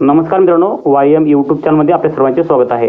नमस्कार मित्रांनो Y M YouTube चॅनलमध्ये आपल्या सर्वांचे स्वागत आहे.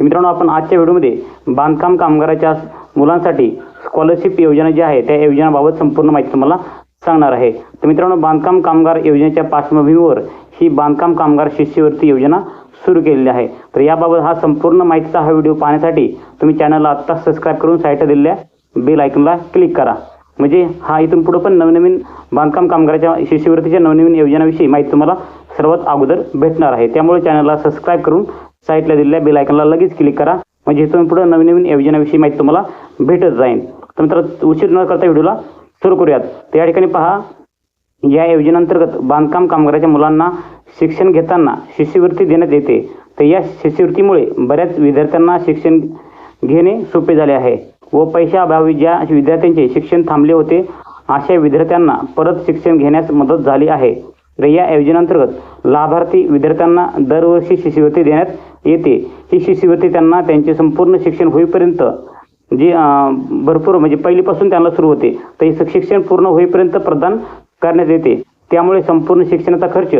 मित्रांनो आपण आजच्या व्हिडिओमध्ये बांधकाम कामगाराच्या मुलांसाठी स्कॉलरशिप योजना जी आहे त्या योजनाबाबत संपूर्ण माहिती तुम्हाला सांगणार आहे. तर मित्रांनो बांधकाम कामगार योजनेच्या पार्श्वभूमीवर ही बांधकाम कामगार शिष्यवृत्ती योजना सुरू केलेली आहे. तर याबाबत हा संपूर्ण माहितीचा हा व्हिडिओ पाहण्यासाठी तुम्ही चॅनलला आत्ताच सबस्क्राईब करून साईट दिलेल्या बेल आयकनला क्लिक करा. म्हणजे हा इथून पुढं पण नवनवीन बांधकाम कामगाराच्या शिष्यवृत्तीच्या नवनवीन योजनाविषयी माहिती तुम्हाला सर्वात अगोदर भेटणार आहे. त्यामुळे चॅनलला सबस्क्राईब करून साईटला दिलेल्या बेल आयकनला लगेच क्लिक करा. म्हणजे इथून पुढे नवनवीन योजनाविषयी माहिती तुम्हाला भेटत जाईल. तर मित्र उशीर न करता व्हिडिओला सुरू करूयात. तर या ठिकाणी पहा या योजनेअंतर्गत बांधकाम कामगाराच्या मुलांना शिक्षण घेताना शिष्यवृत्ती देण्यात येते. तर या शिष्यवृत्तीमुळे बऱ्याच विद्यार्थ्यांना शिक्षण घेणे सोपे झाले आहे. व पैशाअभावी ज्या विद्यार्थ्यांचे शिक्षण थांबले होते अशा विद्यार्थ्यांना परत शिक्षण घेण्यास मदत झाली आहे. तर या योजनेअंतर्गत लाभार्थी विद्यार्थ्यांना दरवर्षी शिष्यवृत्ती देण्यात येते. ही शिष्यवृत्ती त्यांना त्यांचे संपूर्ण शिक्षण होईपर्यंत जी भरपूर म्हणजे पहिलीपासून त्यांना सुरू होते तर हे शिक्षण पूर्ण होईपर्यंत प्रदान करण्यात येते. त्यामुळे संपूर्ण शिक्षणाचा खर्च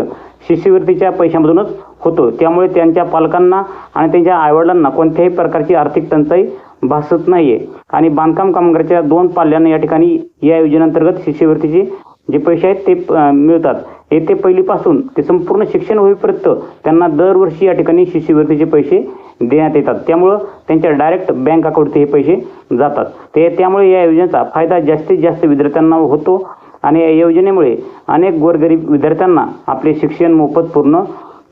शिष्यवृत्तीच्या पैशामधूनच होतो. त्यामुळे त्यांच्या पालकांना आणि त्यांच्या आईवडिलांना कोणत्याही प्रकारची आर्थिक टंचाई भासत नाहीये. आणि बांधकाम कामगाराच्या दोन पाल्यांना या ठिकाणी या योजनेअंतर्गत शिष्यवृत्तीचे जे पैसे आहेत ते मिळतात. येथे पहिलीपासून ते संपूर्ण शिक्षण होईपर्यंत त्यांना दरवर्षी या ठिकाणी शिष्यवृत्तीचे पैसे देण्यात येतात. त्यामुळं त्यांच्या डायरेक्ट बँक अकाउंटचे हे पैसे जातात. ते त्यामुळे या योजनेचा फायदा जास्तीत जास्त विद्यार्थ्यांना होतो. आणि या योजनेमुळे अनेक गोरगरीब विद्यार्थ्यांना आपले शिक्षण मोफत पूर्ण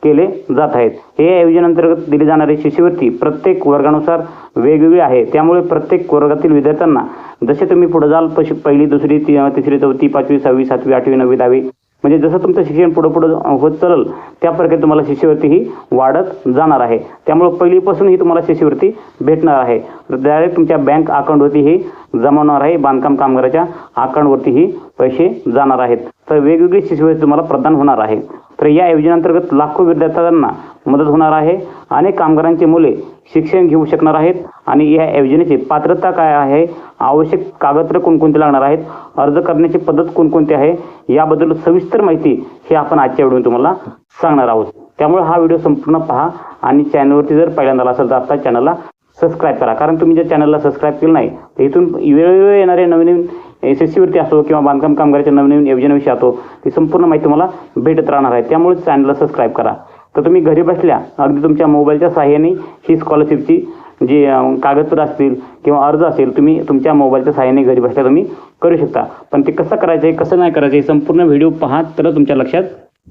केले जात आहेत. हे या योजनेअंतर्गत दिली जाणारी शिष्यवृत्ती प्रत्येक वर्गानुसार वेगवेगळी आहे. त्यामुळे प्रत्येक वर्गातील विद्यार्थ्यांना जसे तुम्ही पुढे जाल पशी पहिली दुसरी ती तिसरी चौथी पाचवी सहावी सातवी आठवी नववी दहावी म्हणजे जसं तुमचं शिक्षण पुढं पुढं होत चालेल त्या प्रकारे तुम्हाला शिष्यवृत्ती ही वाढत जाणार आहे. त्यामुळे पहिलीपासून ही तुम्हाला शिष्यवृत्ती भेटणार आहे. डायरेक्ट तुमच्या बँक अकाउंटवरती ही जमा होणार आहे बांधकाम कामगाराच्या अकाउंटवरती ही पैसे जाणार आहेत. तर वेगवेगळी शिष्यवृत्ती तुम्हाला प्रदान होणार आहे. तर या योजनेअंतर्गत लाखो विद्यार्थ्यांना मदत होणार आहे. अनेक कामगारांची मुले शिक्षण घेऊ शकणार आहेत आणि या योजनेची पात्रता काय आहे? आवश्यक कागदपत्र कोणकोणते लागणार आहेत? अर्ज करण्याची पद्धत कोणकोणती आहे? याबद्दल सविस्तर माहिती ही आपण आजच्या व्हिडिओ तुम्हाला सांगणार आहोत. त्यामुळे हा व्हिडिओ संपूर्ण पहा आणि चॅनलवरती जर पहिल्यांदा असेल तर आता चॅनलला सबस्क्राईब करा. कारण तुम्ही जर चॅनलला सबस्क्राईब केलं नाही तर इथून वेळोवेळी येणारे नवीन नवीन एस एस सीवरती असो किंवा बांधकाम कामगाराच्या नवीन नवीन योजनेविषयी असो ती संपूर्ण माहिती तुम्हाला भेटत राहणार आहे. त्यामुळे चॅनलला सबस्क्राईब करा. तर तुम्ही घरी बसल्या अगदी तुमच्या मोबाईलच्या साहाय्याने ही स्कॉलरशिपची जी कागदपत्र असतील किंवा अर्ज असेल तुम्ही तुमच्या मोबाईलच्या साहाय्याने घरी बसल्या तुम्ही करू शकता. पण ते कसं करायचं आहे कसं नाही करायचं हे संपूर्ण व्हिडिओ पहा तर तुमच्या लक्षात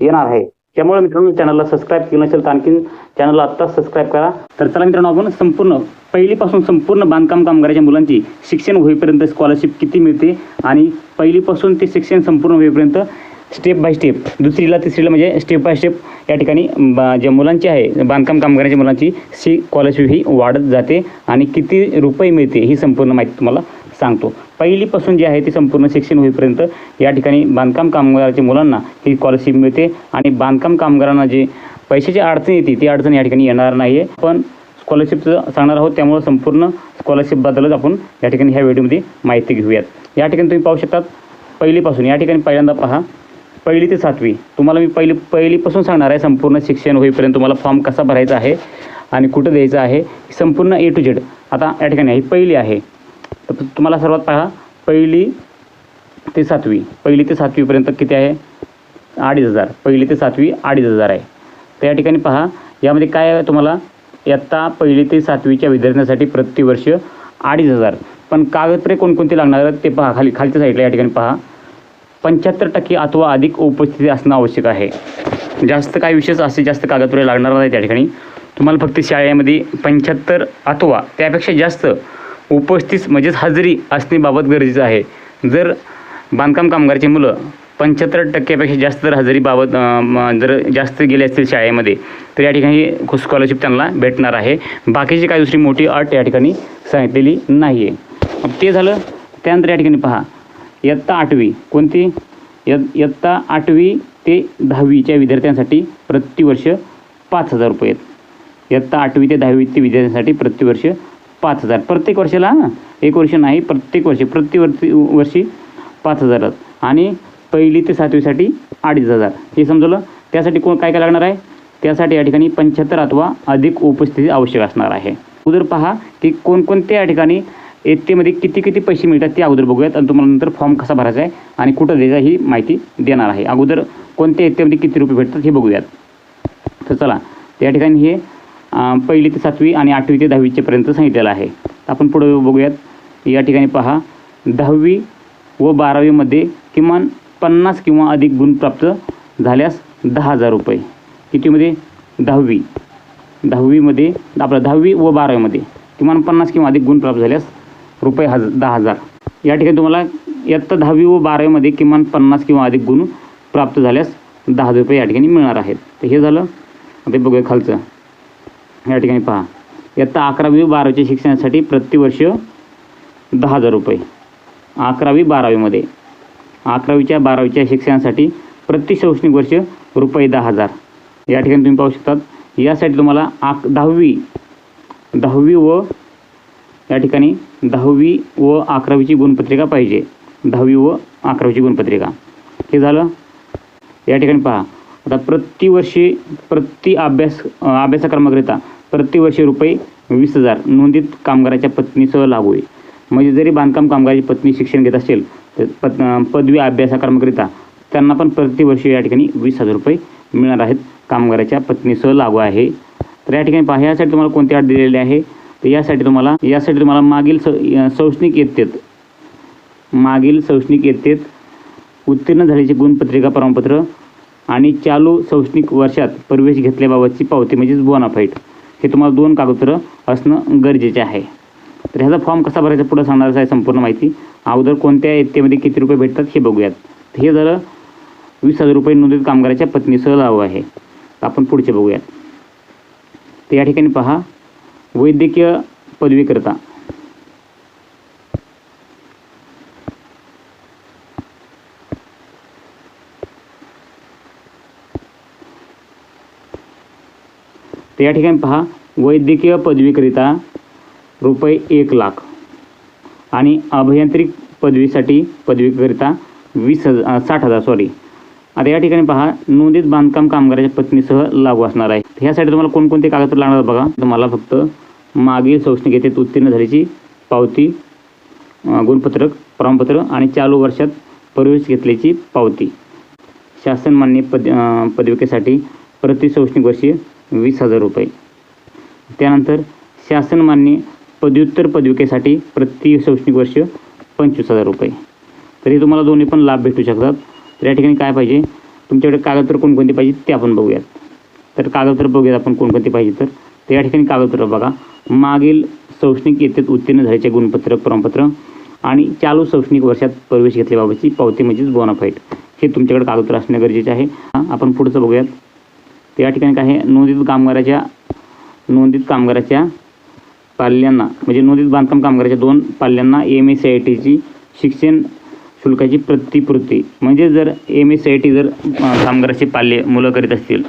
येणार आहे. त्यामुळे मित्रांनो चॅनलला सबस्क्राईब केलं नसेल तर आणखी चॅनलला आत्ताच सबस्क्राईब करा. तर चला मित्रांनो आपण संपूर्ण पहिलीपासून संपूर्ण बांधकाम कामगाराच्या मुलांची शिक्षण होईपर्यंत स्कॉलरशिप किती मिळते आणि पहिलीपासून ते शिक्षण संपूर्ण होईपर्यंत स्टेप बाय स्टेप. दुसरीला तिसरीला म्हणजे स्टेप बाय स्टेप या ठिकाणी बा- ज्या मुलांची आहे बांधकाम कामगारांच्या मुलांची सी स्कॉलरशिप ही वाढत जाते आणि किती रुपये मिळते ही संपूर्ण माहिती तुम्हाला सांगतो. पहिलीपासून जे आहे ते संपूर्ण शिक्षण होईपर्यंत या ठिकाणी बांधकाम कामगाराच्या मुलांना ही स्कॉलरशिप मिळते आणि बांधकाम कामगारांना जे पैशाची अडचण येते ती अडचण या ठिकाणी येणार नाही आहे पण स्कॉलरशिपचं सांगणार आहोत त्यामुळे संपूर्ण स्कॉलरशिपबद्दलच आपण या ठिकाणी ह्या व्हिडिओमध्ये माहिती घेऊयात. या ठिकाणी तुम्ही पाहू शकतात पहिलीपासून या ठिकाणी पहिल्यांदा पहा. पहिली ते सातवी. तुम्हाला मी पहिली पहिलीपासून सांगणार आहे संपूर्ण शिक्षण होईपर्यंत तुम्हाला फॉर्म कसा भरायचा आहे आणि कुठं द्यायचं आहे संपूर्ण ए टू झेड आता या ठिकाणी ही पहिली आहे. तर तुम्हाला सर्वात पहा पहिली ते सातवी. पहिली ते सातवीपर्यंत किती आहे? अडीच हजार. पहिली ते सातवी अडीच हजार आहे. तर या ठिकाणी पहा यामध्ये काय आहे तुम्हाला? इयत्ता पहिली ते सातवीच्या विद्यार्थ्यांसाठी प्रतिवर्ष अडीच हजार. पण कागदपत्रे कोणकोणती लागणार आहेत ते पहा खाली खालच्या साईडला या ठिकाणी पहा. पंच्याहत्तर टक्के अथवा अधिक उपस्थिती असणं आवश्यक आहे. जास्त काही विशेष असे जास्त कागदपत्रे लागणार नाही त्या ठिकाणी. तुम्हाला फक्त शाळेमध्ये पंच्याहत्तर अथवा त्यापेक्षा जास्त उपस्थित म्हणजेच हजेरी असणेबाबत गरजेचं आहे. जर बांधकाम कामगारची मुलं पंच्याहत्तर टक्क्यापेक्षा जास्त जर हजेरीबाबत जर जास्त गेले असतील शाळेमध्ये तर या ठिकाणी स्कॉलरशिप त्यांना भेटणार आहे. बाकीची काही दुसरी मोठी अट या ठिकाणी सांगितलेली नाही आहे ते झालं त्यानंतर या ठिकाणी पहा. इयत्ता आठवी. कोणती? य इयत्ता आठवी ते दहावीच्या विद्यार्थ्यांसाठी प्रतिवर्ष पाच हजार रुपये आहेत. इयत्ता आठवी ते दहावी ते विद्यार्थ्यांसाठी प्रतिवर्ष पाच हजार. प्रत्येक वर्षाला एक वर्ष नाही प्रत्येक वर्षी प्रतिवर्ती वर्षी पाच हजार आणि पहिली ते सातवीसाठी अडीच हजार. हे समजलं? त्यासाठी कोण काय काय लागणार आहे? त्यासाठी या ठिकाणी पंच्याहत्तर अथवा अधिक उपस्थिती आवश्यक असणार आहे. उदर पहा की कोणकोणत्या या ठिकाणी इयत्तेमध्ये किती किती पैसे मिळतात ते अगोदर बघूयात आणि तुम्हाला नंतर फॉर्म कसा भरायचा आहे आणि कुठं द्यायचा ही माहिती देणार आहे. अगोदर कोणत्या इयत्तेमध्ये किती रुपये भेटतात हे बघूयात. तर चला त्या ठिकाणी हे पहिली ते सातवी आणि आठवी ते दहावीच्यापर्यंत सांगितलेलं आहे. आपण पुढे बघूयात. या ठिकाणी पहा दहावी व बारावीमध्ये किमान पन्नास किंवा अधिक गुण प्राप्त झाल्यास दहा हजार रुपये. कितीमध्ये? दहावी. दहावीमध्ये आपलं दहावी व बारावीमध्ये किमान पन्नास किंवा अधिक गुण प्राप्त झाल्यास रुपये हज दहा हजार. या ठिकाणी तुम्हाला इयत्ता दहावी व बारावीमध्ये किमान पन्नास किंवा अधिक गुण प्राप्त झाल्यास दहा हजार रुपये या ठिकाणी मिळणार आहेत. तर हे झालं. आता बघूया खालचं. या ठिकाणी पहा. इयत्ता अकरावी व बारावीच्या शिक्षणासाठी प्रतिवर्ष दहा हजार रुपये. अकरावी बारावीमध्ये. अकरावीच्या बारावीच्या शिक्षणासाठी प्रति शैक्षणिक वर्ष रुपये दहा हजार. या ठिकाणी तुम्ही पाहू शकतात. यासाठी तुम्हाला आक दहावी दहावी व या ठिकाणी दहावी व अकरावीची गुणपत्रिका पाहिजे. दहावी व अकरावीची गुणपत्रिका. हे झालं? या ठिकाणी पहा. आता प्रतिवर्षी प्रति अभ्यास अभ्यासक्रमाकरिता प्रतिवर्षी रुपये वीस हजार नोंदीत कामगाराच्या पत्नीसह लागू आहे म्हणजे जरी बांधकाम कामगाराची पत्नी शिक्षण घेत असेल तर पद पदवी अभ्यासक्रमाकरिता त्यांना पण प्रतिवर्षी या ठिकाणी वीस हजार रुपये मिळणार आहेत कामगाराच्या पत्नीसह लागू आहे. तर या ठिकाणी पहा. यासाठी तुम्हाला कोणती अट दिलेली आहे? तर यासाठी तुम्हाला यासाठी तुम्हाला मागील स शैक्षणिक इयत्तेत मागील शैक्षणिक इयत्तेत उत्तीर्ण झाल्याची गुणपत्रिका प्रमाणपत्र आणि चालू शैक्षणिक वर्षात प्रवेश घेतल्याबाबतची पावती म्हणजेच बोनाफाईट हे तुम्हाला दोन कागदपत्र असणं गरजेचे आहे. तर ह्याचा फॉर्म कसा भरायचा पुढं सांगणारच आहे संपूर्ण माहिती. अगोदर कोणत्या इयत्तेमध्ये किती रुपये भेटतात हे बघूयात. हे झालं वीस हजार रुपये नोंदित कामगाराच्या पत्नीसह लावं आहे. आपण पुढचे बघूयात. तर या ठिकाणी पहा वैद्यकीय पदवीकरता. तर या ठिकाणी पहा वैद्यकीय पदवीकरिता रुपये एक लाख आणि अभियांत्रिक पदवीसाठी पदवीकरिता वीस हजार साठ हजार सॉरी आता या ठिकाणी पहा नोंदीत बांधकाम कामगाराच्या पत्नीसह लागू असणार आहे. ह्यासाठी तुम्हाला कोणकोणते कागदपत्र लागणार बघा. तुम्हाला फक्त मागील शैक्षणिक येथे उत्तीर्ण झाल्याची पावती गुणपत्रक प्रमाणपत्र आणि चालू वर्षात प्रवेश घेतल्याची पावती. शासन मान्य पद पदविकेसाठी प्रति शैक्षणिक वर्षी वीस हजार रुपये. त्यानंतर शासन मान्य पदव्युत्तर पदविकेसाठी प्रति शैक्षणिक वर्ष पंचवीस हजार रुपये. तरी तुम्हाला दोन्ही पण लाभ भेटू शकतात. तर या ठिकाणी काय पाहिजे? तुमच्याकडे कागदपत्र कोणकोणती पाहिजे ते आपण बघूयात. तर कागदपत्र बघूयात आपण कोणकोणती पाहिजे तर. तर या ठिकाणी कागदपत्र बघा मागील शैक्षणिक येतेत उत्तीर्ण झाल्याचे गुणपत्रक प्रमाणपत्र आणि चालू शैक्षणिक वर्षात प्रवेश घेतल्याबाबतची पावती म्हणजेच बोनाफाईट हे तुमच्याकडे कागदपत्र असणे गरजेचे आहे. आपण पुढचं बघूयात. तर या ठिकाणी काय आहे? नोंदित कामगाराच्या नोंदित कामगाराच्या पाल्यांना म्हणजे नोंदित बांधकाम कामगाराच्या दोन पाल्यांना एम एस सी आय टीची शिक्षण शुल्काची प्रतिपूर्ती. म्हणजे जर M S C I T जर कामगाराचे पाल्य मुलं करीत असतील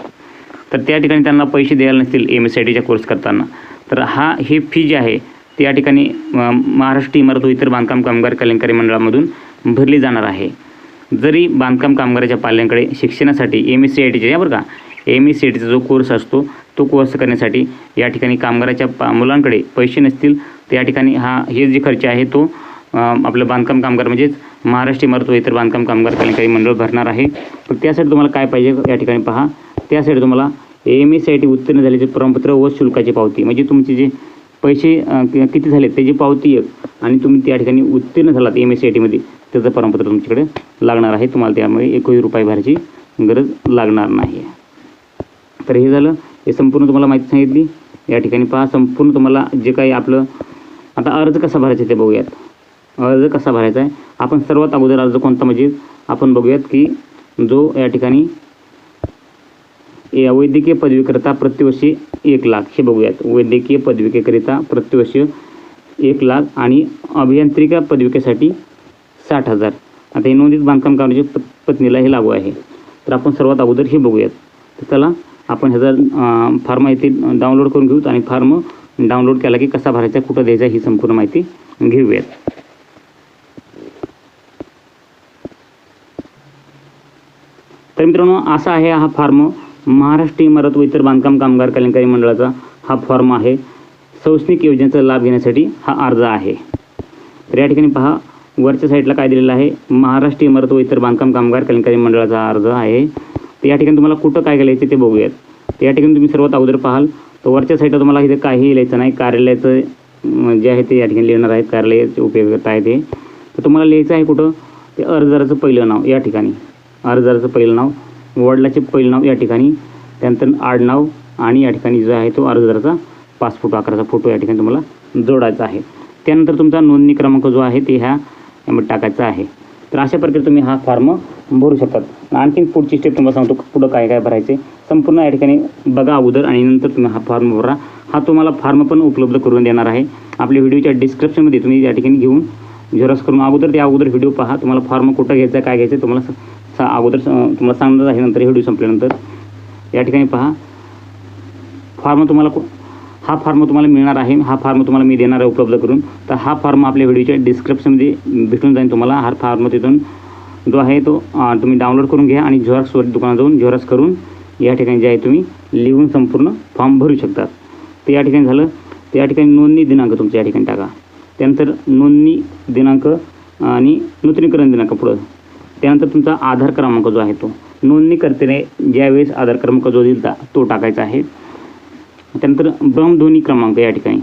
तर त्या ठिकाणी त्यांना पैसे द्यायला नसतील एम एस सी आय टीचा कोर्स करताना. तर हा ही फी जी आहे त्या या ठिकाणी महाराष्ट्र इमारत व इतर बांधकाम कामगार कल्याणकारी मंडळामधून भरली जाणार आहे. जरी बांधकाम कामगाराच्या पाल्यांकडे शिक्षणासाठी एम एस सी आय टीचे बरं का एम एस सी आय टीचा जो कोर्स असतो तो कोर्स करण्यासाठी या ठिकाणी कामगाराच्या पा मुलांकडे पैसे नसतील तर या ठिकाणी हा हे जे खर्च आहे तो आपलं बांधकाम कामगार म्हणजेच महाराष्ट्र इमारत व इतर बांधकाम कामगार कल्याणकारी मंडळ भरणार आहे. तर त्यासाठी तुम्हाला काय पाहिजे या ठिकाणी पहा. त्यासाठी तुम्हाला एम एसाठी सी आय टी उत्तीर्ण झाल्याचे प्रमाणपत्र व शुल्काची पावती. म्हणजे तुमचे जे पैसे किती झाले त्याची पावती एक आणि तुम्ही त्या ठिकाणी उत्तीर्ण झालात एम एस सी आय टीमध्ये त्याचं प्रमाणपत्र तुमच्याकडे लागणार आहे. तुम्हाला त्यामुळे एकही रुपये भरायची गरज लागणार नाही. तर हे झालं. हे संपूर्ण तुम्हाला माहिती सांगितली. या ठिकाणी पहा संपूर्ण तुम्हाला जे काही आपलं आता अर्ज कसा भरायचा ते बघूयात. अर्ज कसा भरायचा आहे? आपण सर्वात अगोदर अर्ज कोणता? म्हणजे आपण बघूयात की जो या ठिकाणी या वैद्यकीय पदवीकरिता प्रतिवर्षी एक लाख. हे बघूयात. वैद्यकीय पदविकेकरिता प्रतिवर्षी एक लाख आणि अभियांत्रिका पदविकेसाठी साठ हजार. आता हे नोंदित बांधकाम कामगाराच्या पत्नीला हे लागू आहे. तर आपण सर्वात अगोदर हे बघूयात. तर चला आपण ह्याचा फार्म फॉर्म माहिती डाउनलोड करून घेऊत आणि फॉर्म डाउनलोड केला की कसा भरायचा कुठं द्यायचा ही संपूर्ण माहिती घेऊयात. तर मित्रांनो असा आहे हा फॉर्म. महाराष्ट्र इमारत व इतर बांधकाम कामगार कल्याणकारी मंडळाचा हा फॉर्म आहे. शैक्षणिक योजनेचा लाभ घेण्यासाठी हा अर्ज आहे. तर या ठिकाणी पहा वरच्या साईडला काय दिलेलं आहे? महाराष्ट्र इमारत व इतर बांधकाम कामगार कल्याणकारी मंडळाचा हा अर्ज आहे. तर या ठिकाणी तुम्हाला कुठं काय लिहायचं ते बघूयात. तर या ठिकाणी तुम्ही सर्वात अगोदर पाहाल तर वरच्या साईडला तुम्हाला इथे काहीही लिहायचं नाही. कार्यालयाचं जे आहे ते या ठिकाणी लिहिणार आहेत. कार्यालयाचे उपयोगता आहे ते तर तुम्हाला लिहायचं आहे कुठं? ते अर्जदाराचं पहिलं नाव या ठिकाणी. अर्जदाराचं पहिलं नाव. वडिलाचे पहिलं नाव या ठिकाणी त्यानंतर आडनाव आणि या ठिकाणी जो आहे तो अर्जदाराचा पासपोर्ट आकाराचा फोटो या ठिकाणी तुम्हाला जोडायचा आहे. त्यानंतर तुमचा नोंदणी क्रमांक जो आहे ते ह्या यामध्ये टाकायचा आहे. तर अशा प्रकारे तुम्ही हा फॉर्म भरू शकतात. आणखीन पुढची स्टेप तुम्हाला सांगतो पुढं काय काय भरायचे संपूर्ण या ठिकाणी बघा अगोदर आणि नंतर तुम्ही हा फॉर्म भरा. हा तुम्हाला फॉर्म पण उपलब्ध करून देणार आहे. आपल्या व्हिडिओच्या डिस्क्रिप्शनमध्ये तुम्ही या ठिकाणी घेऊन झेरॉक्स करून अगोदर त्या अगोदर व्हिडिओ पहा. तुम्हाला फॉर्म कुठं घ्यायचा आहे काय घ्यायचं आहे तुम्हाला स- सा- अगोदर स- तुम्हाला सांगणार आहे नंतर व्हिडिओ संपल्यानंतर. या ठिकाणी पहा. फॉर्म तुम्हाला हा फॉर्म तुम्हाला मिळणार आहे. हा फॉर्म तुम्हाला मी देणार आहे उपलब्ध करून. तर हा फॉर्म आपल्या व्हिडिओच्या डिस्क्रिप्शनमध्ये भेटून जाईल तुम्हाला. हा फॉर्म तिथून जो आहे तो तुम्ही डाउनलोड करून घ्या आणि झेरॉक्सवर दुकानात जाऊन झेरॉक्स करून या ठिकाणी जे आहे तुम्ही लिहून संपूर्ण फॉर्म भरू शकतात तर या ठिकाणी झालं. तर या ठिकाणी नोंदणी दिनांक तुमच्या या ठिकाणी टाका. त्यानंतर नोंदणी दिनांक आणि नूतनीकरण दिनांक पुढं. त्यानंतर तुमचा आधार क्रमांक जो आहे तो. नोंदणीकर्त्याने ज्यावेळेस आधार क्रमांक जो दिला तो टाकायचा आहे. त्यानंतर भ्रमध्वनी क्रमांक या ठिकाणी.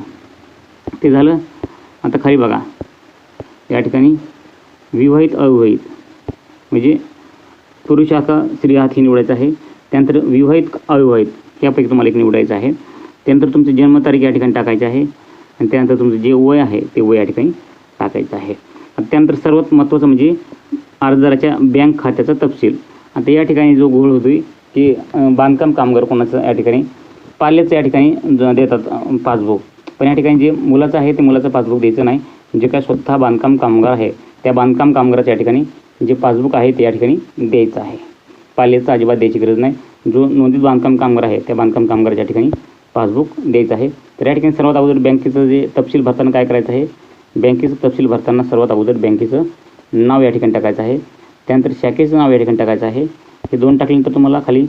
ते झालं आता खाली बघा. या ठिकाणी विवाहित अविवाहित. म्हणजे पुरुष हा स्त्री हात हे निवडायचं आहे. त्यानंतर विवाहित अविवाहित यापैकी तुम्हाला एक निवडायचं आहे. त्यानंतर तुमची जन्मतारीख या ठिकाणी टाकायची आहे. आणि त्यानंतर तुमचं जे वय आहे ते वय या ठिकाणी टाकायचं आहे. त्यानंतर सर्वात महत्त्वाचं म्हणजे अर्जदाराच्या बँक खात्याचा तपशील. आता या ठिकाणी जो घोळ होतोय की बांधकाम कामगार कोणाचं या ठिकाणी पाल्याचं या ठिकाणी ज- देतात पासबुक. पण या ठिकाणी जे मुलाचं आहे ते मुलाचं पासबुक द्यायचं नाही. जे काय स्वतः बांधकाम कामगार आहे त्या बांधकाम कामगाराच्या या ठिकाणी जे पासबुक आहे ते या ठिकाणी द्यायचं आहे. पाल्याचं अजिबात द्यायची गरज नाही. जो नोंदीत बांधकाम कामगार आहे त्या बांधकाम कामगाराच्या ठिकाणी पासबुक द्यायचं आहे. तर या ठिकाणी सर्वात अगोदर बँकेचं जे तपशील भरताना काय करायचं आहे? बँकेचं तपशील भरताना सर्वात अगोदर बँकेचं नाव या ठिकाणी टाकायचं आहे. त्यानंतर शाखेचं नाव या ठिकाणी टाकायचं आहे. हे दोन टाकल्यानंतर तुम्हाला खाली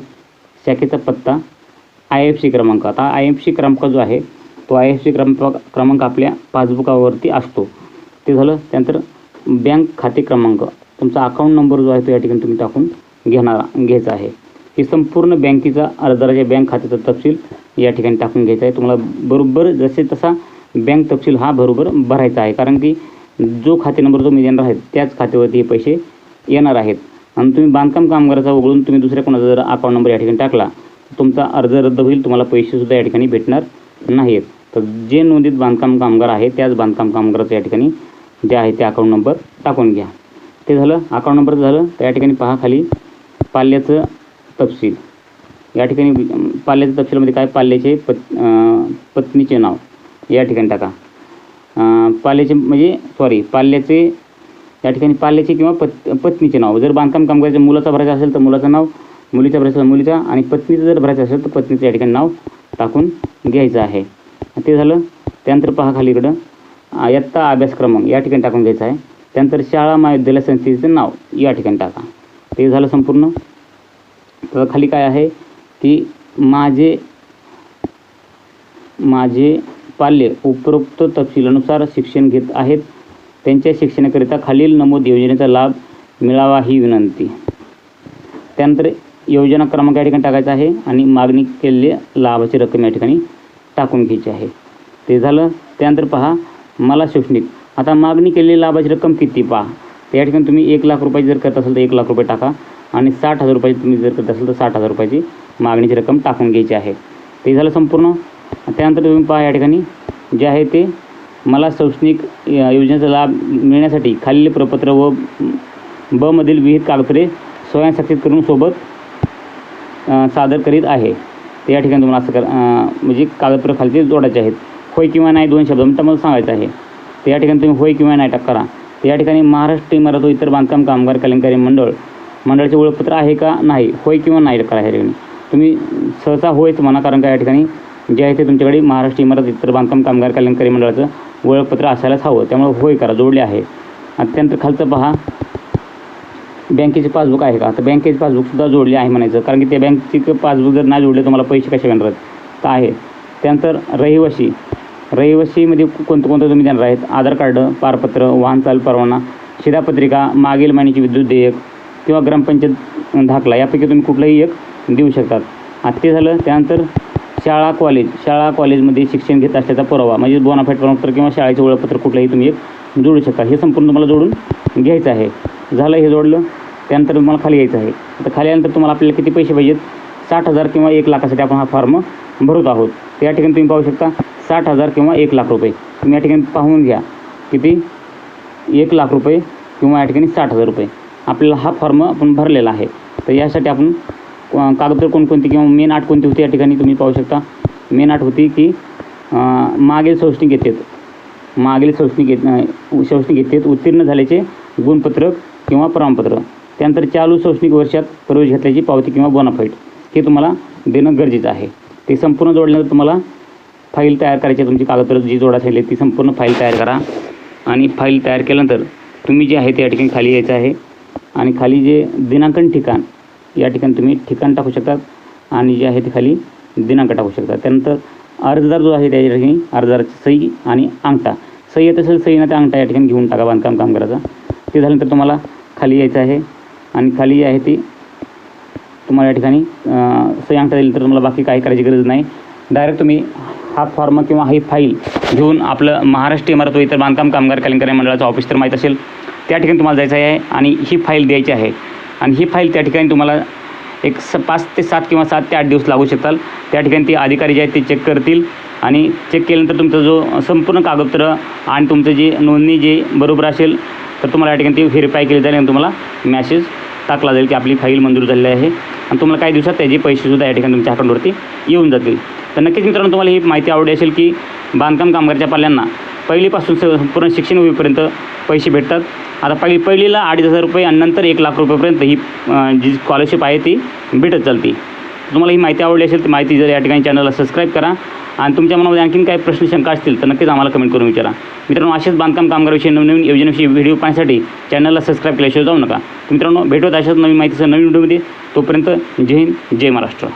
शाखेचा पत्ता आय एफ सी क्रमांक. आता आय एफ सी क्रमांक जो आहे तो आय एफ सी क्रमांक क्रमांक आपल्या पासबुकावरती असतो. ते झालं. त्यानंतर बँक खाते क्रमांक. तुमचा अकाउंट नंबर जो आहे तो या ठिकाणी तुम्ही टाकून घेणार घ्यायचा आहे. ही संपूर्ण बँकेचा अर्जदाराच्या बँक खात्याचा तपशील या ठिकाणी टाकून घ्यायचा आहे. तुम्हाला बरोबर जसे तसा बँक तपशील हा बरोबर भरायचा आहे. कारण की जो खाते नंबर तुम्ही देणार आहे त्याच खात्यावरती हे पैसे येणार आहेत. आणि तुम्ही बांधकाम कामगाराचा वगळून तुम्ही दुसऱ्या कोणाचा जर अकाउंट नंबर या ठिकाणी टाकला तर तुमचा अर्ज रद्द होईल. तुम्हाला पैसेसुद्धा या ठिकाणी भेटणार नाहीत तर जे नोंदीत बांधकाम कामगार आहे त्याच बांधकाम कामगाराचं या ठिकाणी जे आहे ते अकाउंट नंबर टाकून घ्या. ते झालं. अकाउंट नंबर झालं. तर या ठिकाणी पहा खाली पाल्याचं तपशील. या ठिकाणी पाल्याच्या तपशीलमध्ये काय पाल्याचे पत पत्नीचे नाव? या ठिकाणी टाका. पाल्याचे म्हणजे सॉरी पाल्याचे या ठिकाणी पाल्याचे किंवा पत पत्नीचे नाव. जर बांधकाम कामगाराच्या मुलाचा भरायचा असेल तर मुलाचं नाव मुलीचा भरायचं असेल मुलीचा आणि पत्नीचं जर भरायचं असेल तर पत्नीचं या ठिकाणी नाव टाकून घ्यायचं आहे. ते झालं त्यानंतर पहा खाली इकडं. अं, इयत्ता या ठिकाणी टाकून घ्यायचा आहे. त्यानंतर शाळा महाविद्यालय संस्थेचं नाव या ठिकाणी टाका. ते झालं संपूर्ण. तर खाली काय आहे? ती माझे माझे पाल्य उपरोक्त तपशिलानुसार शिक्षण घेत आहेत. त्यांच्या शिक्षणाकरिता खालील नमूद योजनेचा लाभ मिळावा ही विनंती. त्यानंतर योजना क्रमांक या ठिकाणी टाकायचा आहे आणि मागणी केलेल्या लाभाची रक्कम या ठिकाणी टाकून घ्यायची आहे. ते झालं. त्यानंतर पहा मला शैक्षणिक. आता मागणी केलेली लाभाची रक्कम किती पहा? त्या या ठिकाणी तुम्ही एक लाख रुपयाची जर करत असाल तर एक लाख रुपये टाका. आणि साठ हजार रुपयाची तुम्ही जर करत असाल तर साठ हजार रुपयाची मागणीची रक्कम टाकून घ्यायची आहे. ते झालं संपूर्ण. त्यानंतर तुम्ही पहा या ठिकाणी जे आहे ते मला शैक्षणिक योजनेचा लाभ मिळण्यासाठी खालील प्रपत्र व ब मधील विहित कागदपत्रे स्वयंसाक्षित करून सोबत सादर करीत आहे. ते या ठिकाणी तुम्हाला असं कर म्हणजे कागदपत्र खालचे जोडायचे आहेत. होय किंवा नाही दोन शब्द म्हणजे मला सांगायचं आहे. तर या ठिकाणी तुम्ही होय किंवा नाही टाक करा. तर या ठिकाणी महाराष्ट्र इमारत व इतर बांधकाम कामगार कल्याणकारी मंडळ मंडळाचे ओळखपत्र आहे का नाही होय किंवा नाही करा ह्या ठिकाणी तुम्ही सहसा होयच म्हणा कारण का या ठिकाणी जे आहे ते तुमच्याकडे महाराष्ट्र इमारत इतर बांधकाम कामगार कल्याणकारी मंडळाचं ओळखपत्र असायलाच हवं. त्यामुळे होय करा जोडले आहे. आणि त्यानंतर खालचं पहा. बँकेचे पासबुक आहे का? तर बँकेचे पासबुकसुद्धा जोडले आहे म्हणायचं कारण की त्या बँकचे पासबुक जर नाही जोडले तुम्हाला पैसे कसे मिळणार आहेत? तर आहे. त्यानंतर रहिवाशी रहिवाशीमध्ये कोणतं कोणतं तुम्ही देणार आहेत? आधार कार्ड पारपत्र वाहन चाल परवाना शिधापत्रिका मागील महिन्याची विद्युत देयक किंवा ग्रामपंचायत दाखला यापैकी तुम्ही कुठलंही एक देऊ शकतात. आता ते झालं त्यानंतर शाळा कॉलेज शाळा कॉलेजमध्ये शिक्षण घेत असल्याचा पुरावा म्हणजे बोनाफाईट प्रमाणपत्र किंवा शाळेचे ओळखपत्र कुठलंही तुम्ही एक जोडू शकता. हे संपूर्ण तुम्हाला जोडून घ्यायचं आहे. झालं हे जोडलं त्यानंतर तुम्हाला खाली यायचं आहे. आता खाली आल्यानंतर तुम्हाला आपल्याला किती पैसे पाहिजेत? साठ हजार किंवा एक लाखासाठी आपण हा फॉर्म भरत आहोत. तर या ठिकाणी तुम्ही पाहू शकता साठ हजार किंवा एक लाख रुपये. तुम्ही या ठिकाणी पाहून घ्या. किती? एक लाख रुपये किंवा या ठिकाणी साठ हजार रुपये. आपल्याला हा फॉर्म आपण भरलेला आहे. तर यासाठी आपण कागदपत्र कोणकोणती किंवा मेन आठ कोणती होती या ठिकाणी तुम्ही पाहू शकता. मेन आठ होती की मागील शैक्षणिक घेतेत मागील शैक्षणिक घेत अं, शैक्षणिक घेतेत उत्तीर्ण झाल्याचे गुणपत्रक किंवा प्रमाणपत्र. त्यानंतर चालू शैक्षणिक वर्षात प्रवेश घेतल्याची पावती किंवा बोनाफाईट हे तुम्हाला देणं गरजेचं आहे. ते संपूर्ण जोडल्यानंतर तुम्हाला फाईल तयार करायची तुमची कागदपत्र जी जोडा ती संपूर्ण फाईल तयार करा. आणि फाईल तयार केल्यानंतर तुम्ही जे आहे त्या ठिकाणी खाली यायचं आहे. आणि खाली जे दिनांकन ठिकाण या ठिकाणी तुम्ही ठिकाण टाकू शकतात आणि जे आहे ते खाली दिनांक टाकू शकता. त्यानंतर अर्जदार जो आहे त्या ठिकाणी अर्जदाराची सही आणि अंगठा. सही येत असेल सही ना त्या अंगठा या ठिकाणी घेऊन टाका बांधकाम कामगाराचा ते झाल्यानंतर तुम्हाला खाली यायचं आहे आणि खाली जी आहे ती तुम्हाला या ठिकाणी सही अंगठा दिली तर तुम्हाला बाकी काही करायची गरज नाही. डायरेक्ट तुम्ही हा फॉर्म किंवा ही फाईल घेऊन आपलं महाराष्ट्र इमारत व इतर बांधकाम कामगार कल्याण मंडळाचं ऑफिस तर माहीत असेल. त्या ठिकाणी तुम्हाला जायचं आहे आणि ही फाईल द्यायची आहे. आणि ही फाईल त्या ठिकाणी तुम्हाला एक स पाच ते सात किंवा सात ते आठ दिवस लागू शकतात. त्या ठिकाणी ते अधिकारी जे आहेत ते चेक करतील आणि चेक केल्यानंतर तुमचा जो संपूर्ण कागदपत्र आणि तुमचं जी नोंदणी जे बरोबर असेल तर तुम्हाला या ठिकाणी ती व्हेरीफाय केली जाईल आणि तुम्हाला मॅसेज टाकला जाईल की आपली फाईल मंजूर झालेली आहे. आणि तुम्हाला काही दिवसात त्याचे पैसेसुद्धा या ठिकाणी तुमच्या अकाउंटवरती येऊन जातील. तर नक्कीच मित्रांनो तुम्हाला ही माहिती आवडली असेल की बांधकाम कामगारच्या पाल्यांना पहिलीपासून स- संपूर्ण शिक्षण होईपर्यंत पैसे भेटतात. आता पहिली पहिलीला अडीच हजार रुपये आणि नंतर एक लाख रुपयेपर्यंत ही जी स्कॉलरशिप आहे ती भेटत चालते. तुम्हाला ही माहिती आवडली असेल तर माहिती जर या ठिकाणी चॅनलला सबस्क्राईब करा. आणि तुमच्या मनामध्ये आणखीन काही प्रश्न शंका असतील तर नक्कीच आम्हाला कमेंट करून विचारा. मित्रांनो असेच बांधकाम कामगारविषयी नवनवीन योजनेविषयी व्हिडिओ पाहण्यासाठी चॅनलला सबस्क्राईब केल्याशिवाय जाऊ नका. मित्रांनो भेटत अशाच नवीन माहितीसह नवीन व्हिडिओमध्ये तोपर्यंत जय हिंद जय महाराष्ट्र.